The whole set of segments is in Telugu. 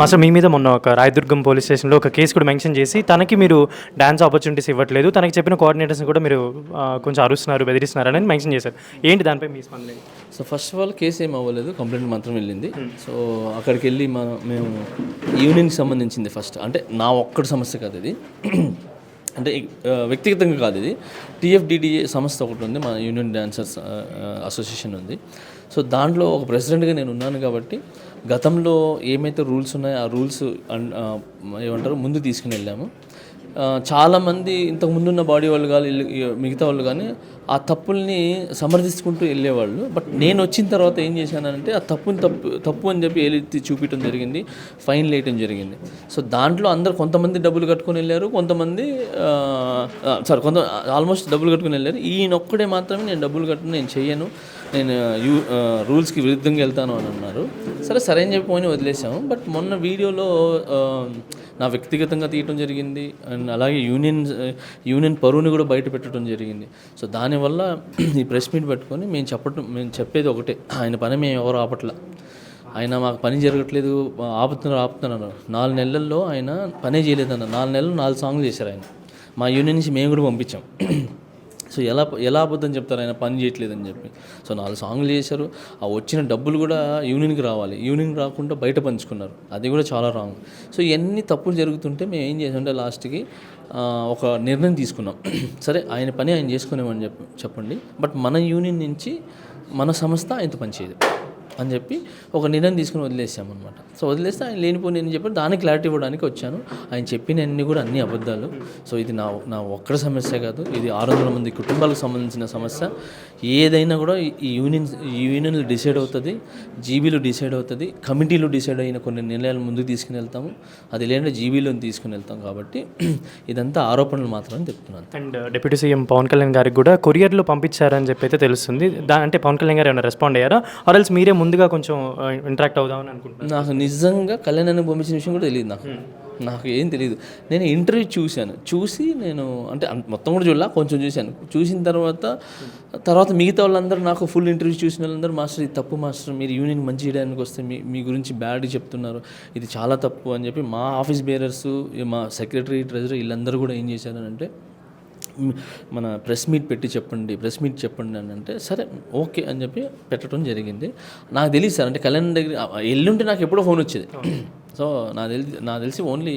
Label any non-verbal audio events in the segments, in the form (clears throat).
మాస్టర్ మీ మీద మొన్న ఒక రాయదుర్గం పోలీస్ స్టేషన్లో ఒక కేసు కూడా మెన్షన్ చేసి తనకి మీరు డాన్స్ ఆపర్చునిటీస్ ఇవ్వట్లేదు తనకి చెప్పిన కోఆర్డినేటర్స్ని కూడా మీరు కొంచెం అరుస్తున్నారు బెదిరిస్తున్నారు అని మెన్షన్ చేశారు. ఏంటి దానిపై మీ స్పందన? So first of all case ఏం అవ్వలేదు కంప్లైంట్ మాత్రం వెళ్ళింది. సో అక్కడికి వెళ్ళి మనం మేము యూనియన్కి సంబంధించింది ఫస్ట్. అంటే నా ఒక్కడి సమస్య కాదు ఇది. (clears throat) అంటే వ్యక్తిగతంగా కాదు ఇది. టీఎఫ్డిడిఏ సంస్థ ఒకటి ఉంది మన యూనియన్ డాన్సర్స్ అసోసియేషన్ ఉంది. సో దాంట్లో ఒక ప్రెసిడెంట్గా నేను ఉన్నాను కాబట్టి గతంలో ఏమైతే రూల్స్ ఉన్నాయో ఆ రూల్స్ ఏమంటారు ముందు తీసుకుని వెళ్ళాము. చాలామంది ఇంతకు ముందున్న బాడీ వాళ్ళు కానీ మిగతా వాళ్ళు కానీ ఆ తప్పుల్ని సమర్థించుకుంటూ వెళ్ళేవాళ్ళు. బట్ నేను వచ్చిన తర్వాత ఏం చేశానంటే ఆ తప్పుని తప్పు తప్పు అని చెప్పి ఏలెత్తి చూపించడం జరిగింది ఫైన్ వేయటం జరిగింది. సో దాంట్లో అందరు కొంతమంది డబ్బులు కట్టుకొని వెళ్ళారు కొంతమంది సారీ కొంత ఆల్మోస్ట్ డబ్బులు కట్టుకొని వెళ్ళారు. ఈయన ఒక్కడే మాత్రమే నేను డబ్బులు కట్టుకుని నేను చెయ్యను నేను యూ రూల్స్కి విరుద్ధంగా వెళ్తాను అని అన్నారు. సరే సరే అని చెప్పి పోయి వదిలేసాము. బట్ మొన్న వీడియోలో నా వ్యక్తిగతంగా తీయటం జరిగింది. అండ్ అలాగే యూనియన్ యూనియన్ పరువుని కూడా బయట పెట్టడం జరిగింది. సో దానివల్ల (clears throat) ఈ ప్రెస్ మీట్ పెట్టుకొని మేము చెప్పటం మేము చెప్పేది ఒకటే. ఆయన పని మేము ఎవరు ఆపట్లా. ఆయన మాకు పని జరగట్లేదు ఆపుతున్నారు ఆపుతున్నారు నాలుగు నెలల్లో ఆయన పనే చేయలేదన్న నాలుగు నెలలు నాలుగు సాంగ్లు చేశారు ఆయన. మా యూనియన్ నుంచి మేము కూడా పంపించాం. (clears throat) సో ఎలా ఎలా అబద్ధం చెప్తారు ఆయన? పని చేయట్లేదని చెప్పి. సో నాలుగు సాంగ్లు చేశారు. ఆ వచ్చిన డబ్బులు కూడా యూనియన్కి రావాలి. యూనియన్కి రాకుండా బయట పంచుకున్నారు. అది కూడా చాలా రాంగ్. సో ఇవన్నీ తప్పులు జరుగుతుంటే మేము ఏం చేసామంటే లాస్ట్కి ఒక నిర్ణయం తీసుకున్నాం. (clears throat) సరే ఆయన పని ఆయన చేసుకునేమని చెప్పి చెప్పండి. బట్ మన యూనియన్ నుంచి మన సంస్థ ఆయనతో పనిచేయదు. అని చెప్పి ఒక నిర్ణయం తీసుకుని వదిలేసామన్నమాట సో వదిలేస్తే ఆయన లేనిపోయి నేను చెప్పి దాని క్లారిటీ ఇవ్వడానికి వచ్చాను. ఆయన చెప్పిన అన్ని కూడా అన్ని అబద్ధాలు. సో ఇది నా నా ఒక్కడ సమస్య కాదు. ఇది ఆరు వందల మంది కుటుంబాలకు సంబంధించిన సమస్య. ఏదైనా కూడా ఈ- యూనియన్ ఈ యూనియన్లు డిసైడ్ అవుతుంది జీబీలు డిసైడ్ అవుతుంది కమిటీలు డిసైడ్ అయిన కొన్ని నిర్ణయాలు ముందుకు తీసుకుని వెళ్తాము. అది లేదంటే జీబీలో తీసుకుని వెళ్తాం కాబట్టి (clears throat) ఇదంతా ఆరోపణలు మాత్రమే చెప్తున్నాను. And deputy CM Pawan Kalyan గారికి కూడా కొరియర్లో పంపించారని చెప్పి అయితే తెలుస్తుంది. దా అంటే పవన్ కళ్యాణ్ గారు ఏమైనా రెస్పాండ్ అయ్యారా? ఆర్ఎల్స్ మీరే ముందుగా కొంచెం ఇంటరాక్ట్ అవుదామని అనుకుంటున్నాను. నాకు నిజంగా కళ్యాణాన్ని పంపించిన విషయం కూడా తెలియదు నాకు. నాకు ఏం తెలియదు. నేను ఇంటర్వ్యూ చూశాను. చూసి నేను అంటే మొత్తం కూడా చూడాల కొంచెం చూశాను. చూసిన తర్వాత తర్వాత మిగతా వాళ్ళందరూ నాకు ఫుల్ ఇంటర్వ్యూ చూసిన వాళ్ళందరూ మాస్టర్ ఇది తప్పు మాస్టర్. మీరు యూనియన్ మంచి చేయడానికి వస్తే మీ మీ గురించి బ్యాడ్ చెప్తున్నారు. ఇది చాలా తప్పు అని చెప్పి మా ఆఫీస్ బేరర్స్ మా సెక్రటరీ ట్రెజరీ వీళ్ళందరూ కూడా ఏం చేశారనంటే మ్, మన ప్రెస్ మీట్ పెట్టి చెప్పండి ప్రెస్ మీట్ చెప్పండి అని అంటే సరే ఓకే అని చెప్పి పెట్టడం జరిగింది. నాకు తెలియదు సార్ అంటే కళ్యాణ్ దగ్గర ఎల్లుంటే నాకు ఎప్పుడో ఫోన్ వచ్చేది. సో నాకు తెలిసి నాకు తెలిసి ఓన్లీ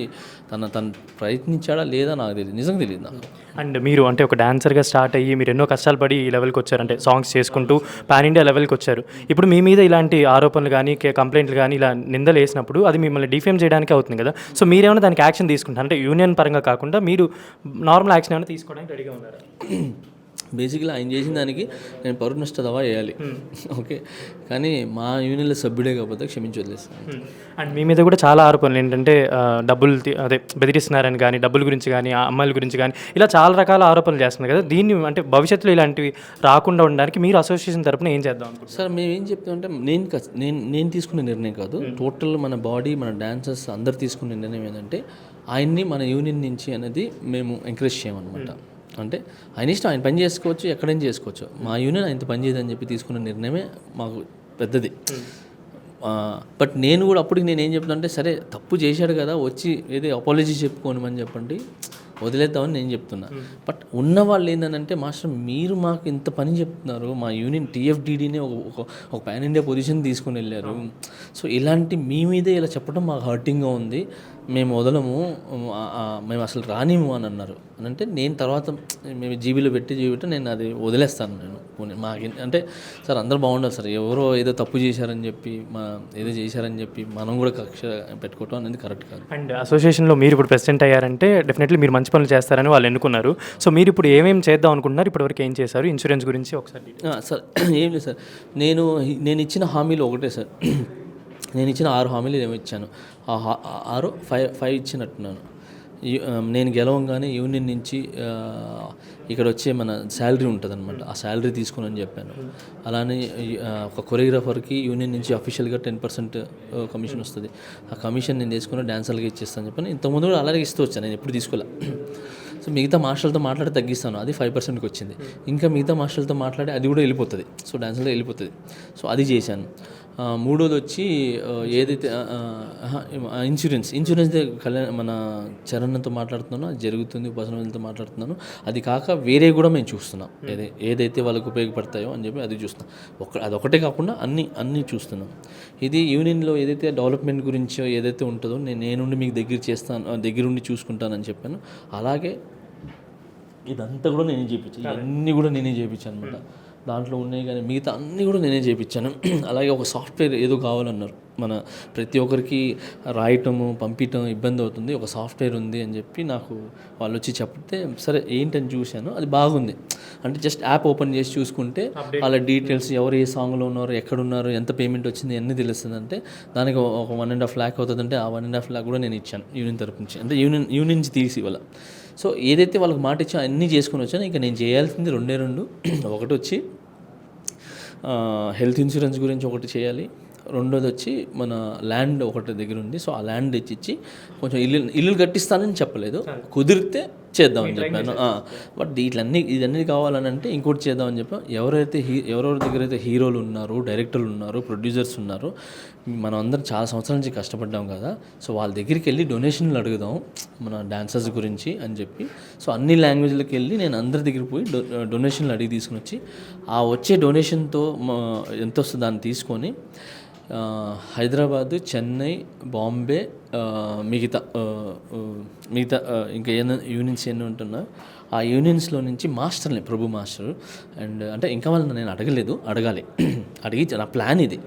తన తను ప్రయత్నించాడా లేదా నాకు తెలియదు నిజంగా తెలియదు నాకు. అండ్ మీరు అంటే ఒక డాన్సర్గా స్టార్ట్ అయ్యి మీరు ఎన్నో కష్టాలు పడి ఈ లెవెల్కి వచ్చారు. అంటే సాంగ్స్ చేసుకుంటూ పాన్ ఇండియా లెవెల్కి వచ్చారు. ఇప్పుడు మీ మీద ఇలాంటి ఆరోపణలు కానీ కంప్లైంట్లు కానీ ఇలా నిందలు వేసినప్పుడు అది మిమ్మల్ని డిఫేమ్ చేయడానికి అవుతుంది కదా. సో మీరేమైనా దానికి యాక్షన్ తీసుకుంటారు? అంటే యూనియన్ పరంగా కాకుండా మీరు నార్మల్ యాక్షన్ ఏమైనా తీసుకోవడానికి రెడీగా ఉన్నారు? బేసిక్గా ఆయన చేసిన దానికి నేను పరువు నష్ట దవా వేయాలి ఓకే. కానీ మా యూనియన్లో సభ్యుడే కాకపోతే క్షమించి వదిలేస్తాను అండ్ మీ మీద కూడా చాలా ఆరోపణలు ఏంటంటే డబ్బులు అదే బెదిరిస్తున్నారని కానీ డబ్బుల గురించి కానీ ఆ అమ్మాయిల గురించి కానీ ఇలా చాలా రకాల ఆరోపణలు చేస్తున్నారు కదా. దీన్ని అంటే భవిష్యత్తులో ఇలాంటివి రాకుండా ఉండడానికి మీరు అసోసియేషన్ తరపున ఏం చేద్దాం అనుకుంటున్నారు? సార్ మేము ఏం చెప్తామంటే నేను నేను నేను తీసుకునే నిర్ణయం కాదు. టోటల్ మన బాడీ మన డాన్సర్స్ అందరు తీసుకునే నిర్ణయం ఏంటంటే ఆయన్ని మన యూనియన్ నుంచి అనేది మేము ఎంకరేజ్ చేయమన్నమాట. అంటే ఆయన ఇష్టం ఆయన పని చేసుకోవచ్చు ఎక్కడైనా చేసుకోవచ్చు. మా యూనియన్ ఆయనతో పని చేయదని చెప్పి తీసుకున్న నిర్ణయమే మాకు పెద్దది. బట్ నేను కూడా అప్పటికి నేను ఏం చెప్తున్నా అంటే సరే తప్పు చేశాడు కదా వచ్చి ఏదో అపాలజీ చెప్పుకోనమని చెప్పండి వదిలేద్దామని నేను చెప్తున్నా. బట్ ఉన్న వాళ్ళు ఏంటంటే మాస్టర్ మీరు మాకు ఇంత పని చెప్తున్నారు మా యూనియన్ టీఎఫ్డిడిని ఒక ఒక ఒక పాన్ ఇండియా పొజిషన్ తీసుకుని వెళ్ళారు. సో ఇలాంటి మీ మీదే ఇలా చెప్పడం మాకు హర్టింగ్గా ఉంది. మేము వదలము మేము అసలు రానిము అని అన్నారు. అని అంటే నేను తర్వాత మేము జీబీలో పెట్టి జీబీ నేను అది వదిలేస్తాను నేను మాకు. అంటే సార్ అందరూ బాగుండాలి సార్ ఎవరో ఏదో తప్పు చేశారని చెప్పి మా ఏదో చేశారని చెప్పి మనం కూడా కక్ష పెట్టుకోవటం అనేది కరెక్ట్ కాదు. అండ్ అసోసియేషన్లో మీరు ఇప్పుడు ప్రెసిడెంట్ అయ్యారంటే డెఫినెట్లీ మీరు మంచి పనులు చేస్తారని వాళ్ళు ఎన్నుకున్నారు. సో మీరు ఇప్పుడు ఏమేమి చేద్దాం అనుకుంటున్నారు? ఇప్పటివరకు ఏం చేశారు? ఇన్సూరెన్స్ గురించి ఒకసారి సార్ ఏం లేదు సార్. నేను నేను ఇచ్చిన హామీలు ఒకటే సార్. నేను ఇచ్చిన ఆరు హామీలు ఏమో ఇచ్చాను. ఆ ఆరు ఫైవ్ ఫైవ్ ఇచ్చినట్టున్నాను. నేను గెలవంగానే యూనియన్ నుంచి ఇక్కడ వచ్చే మన శాలరీ ఉంటుంది అనమాట ఆ శాలరీ తీసుకుని అని చెప్పాను. అలానే ఒక కొరియోగ్రాఫర్కి యూనియన్ నుంచి అఫీషియల్గా టెన్ పర్సెంట్ కమిషన్ వస్తుంది. ఆ కమిషన్ నేను తీసుకుని డ్యాన్సర్లకి ఇచ్చేస్తాను చెప్పాను ఇంతకుముందు కూడా అలాగే ఇస్తూ వచ్చాను నేను ఎప్పుడు తీసుకోలే. సో మిగతా మాస్టర్లతో మాట్లాడి తగ్గిస్తాను. అది ఫైవ్ పర్సెంట్కి వచ్చింది. ఇంకా మిగతా మాస్టర్లతో మాట్లాడి అది కూడా వెళ్ళిపోతుంది. సో డ్యాన్సర్లో వెళ్ళిపోతుంది. సో అది చేశాను. మూడోది వచ్చి ఏదైతే ఇన్సూరెన్స్ ఇన్సూరెన్స్ దే కళ్యాణ్ మన చరణ్తో మాట్లాడుతున్నానో జరుగుతుంది ఉపాసనతో మాట్లాడుతున్నాను. అది కాక వేరే కూడా మేము చూస్తున్నాం. ఏదై ఏదైతే వాళ్ళకి ఉపయోగపడతాయో అని చెప్పి అది చూస్తున్నాం. ఒక అదొకటే కాకుండా అన్ని అన్నీ చూస్తున్నాం. ఇది యూనియన్లో ఏదైతే డెవలప్మెంట్ గురించి ఏదైతే ఉంటుందో నేను నేనుండి మీకు దగ్గర చేస్తాను దగ్గరుండి చూసుకుంటానని చెప్పాను. అలాగే ఇదంతా కూడా నేనే చేయించాను ఇవన్నీ కూడా నేనే చేయించాను అనమాట దాంట్లో ఉన్నాయి కానీ మిగతా అన్నీ కూడా నేనే చేయించాను (clears throat) అలాగే ఒక సాఫ్ట్వేర్ ఏదో కావాలన్నారు. మన ప్రతి ఒక్కరికి రాయటము పంపించడం ఇబ్బంది అవుతుంది. ఒక సాఫ్ట్వేర్ ఉంది అని చెప్పి నాకు వాళ్ళు వచ్చి చెప్తే సరే ఏంటని చూశాను అది బాగుంది. అంటే జస్ట్ యాప్ ఓపెన్ చేసి చూసుకుంటే వాళ్ళ డీటెయిల్స్ ఎవరు ఏ సాంగ్లో ఉన్నారు ఎక్కడ ఉన్నారు ఎంత పేమెంట్ వచ్చింది అన్నీ తెలుస్తుంది అంటే దానికి ఒక వన్ అండ్ హాఫ్ ల్యాక్ అవుతుందంటే ఆ వన్ అండ్ హాఫ్ ల్యాక్ కూడా నేను ఇచ్చాను యూనియన్ తరపు నుంచి. అంటే యూనియన్ యూనియన్ నుంచి తీసి ఇవ్వాలి. సో ఏదైతే వాళ్ళకి మాట ఇచ్చా అన్నీ చేసుకొని వచ్చానో. ఇంకా నేను చేయాల్సింది రెండే రెండు. ఒకటి వచ్చి హెల్త్ ఇన్సూరెన్స్ గురించి ఒకటి చేయాలి. రెండోది వచ్చి మన ల్యాండ్ ఒకటి దగ్గర ఉంది. సో ఆ ల్యాండ్ తెచ్చిచ్చి కొంచెం ఇల్లు ఇల్లు కట్టిస్తానని చెప్పలేదు. కుదిరితే చేద్దామని చెప్పాను. బట్ ఇట్లన్నీ ఇదన్నీ కావాలని అంటే ఇంకోటి చేద్దామని చెప్పాం ఎవరైతే హీ ఎవరెవరి దగ్గర అయితే హీరోలు ఉన్నారు డైరెక్టర్లు ఉన్నారు ప్రొడ్యూసర్స్ ఉన్నారు మనం అందరం చాలా సంవత్సరాల నుంచి కష్టపడ్డాం కదా. సో వాళ్ళ దగ్గరికి వెళ్ళి డొనేషన్లు అడుగుదాం మన డాన్సర్స్ గురించి అని చెప్పి. సో అన్ని లాంగ్వేజ్లకు వెళ్ళి నేను అందరి దగ్గరికి పోయి డొ డొనేషన్లు అడిగి తీసుకుని వచ్చి ఆ వచ్చే డొనేషన్తో ఎంత వస్తుందో దాన్ని తీసుకొని హైదరాబాద్ చెన్నై బాంబే మిగతా మిగతా ఇంకా ఏమైనా యూనియన్స్ ఎన్ని ఉంటున్నా ఆ యూనియన్స్లో నుంచి మాస్టర్ని ప్రభు మాస్టర్. అండ్ అంటే ఇంకా వాళ్ళని నేను అడగలేదు అడగాలి. (clears throat) అడిగి నా ప్లాన్ ఇది.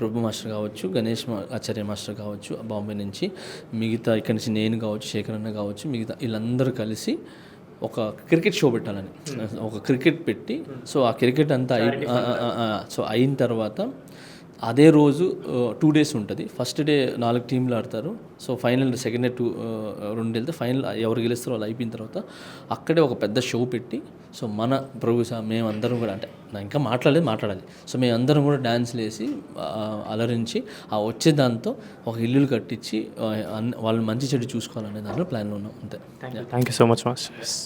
ప్రభు మాస్టర్ కావచ్చు గణేష్ మా ఆచార్య మాస్టర్ కావచ్చు బాంబే నుంచి మిగతా ఇక్కడి నుంచి నేను కావచ్చు శేఖర్ అన్న కావచ్చు మిగతా వీళ్ళందరూ కలిసి ఒక క్రికెట్ షో పెట్టాలని. ఒక క్రికెట్ పెట్టి సో ఆ క్రికెట్ అంతా సో అయిన తర్వాత అదే రోజు టూ డేస్ ఉంటుంది. ఫస్ట్ డే నాలుగు టీంలు ఆడతారు. So final second day two రెండు వెళ్తే ఫైనల్ ఎవరు గెలుస్తారో వాళ్ళు అయిపోయిన తర్వాత అక్కడే ఒక పెద్ద షో పెట్టి సో మన ప్రభు మేమందరం కూడా అంటే నా ఇంకా మాట్లాడలేదు మాట్లాడాలి. సో మేమందరం కూడా డ్యాన్స్లు వేసి అలరించి ఆ వచ్చే దాంతో ఒక ఇల్లులు కట్టించి వాళ్ళని మంచి చెడు చూసుకోవాలనే దాంట్లో ప్లాన్లో ఉన్నాం. అంతే. Thank you so much master